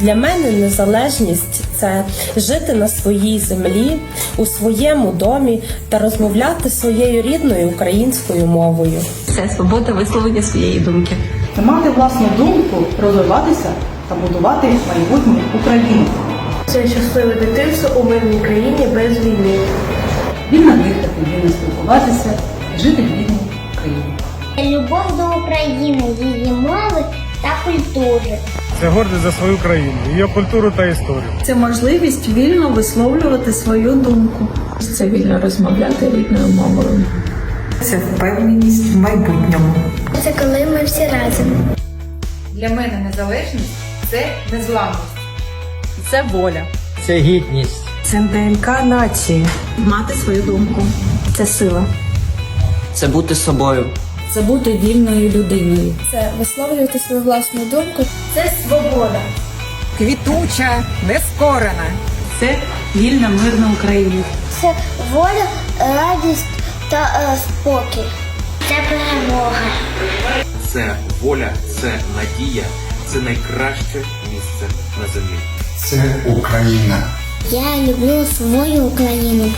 Для мене незалежність це жити на своїй землі, у своєму домі та розмовляти своєю рідною українською мовою. Це свобода висловлення своєї думки. Та мати власну думку, розвиватися та будувати майбутнє України. Це щасливе дитинство у мирній країні без війни. Вільно дихати, вільно спілкуватися, жити в вільній Україні. Любов до України, її мови та культури. Це гордість за свою країну, її культуру та історію. Це можливість вільно висловлювати свою думку. Це вільно розмовляти рідною мовою. Це впевненість в майбутньому. Це коли ми всі разом. Для мене незалежність це незламність. Це воля. Це гідність. Це ДНК нації. Мати свою думку. Це сила. Це бути собою. Це бути вільною людиною. Це висловлювати свою власну думку. Це свобода. Квітуча, нескорена. Це вільна мирна Україна. Це воля, радість та е, спокій. Це перемога. Це воля, це надія, це найкраще місце на землі. Це Україна. Я люблю свою Україну.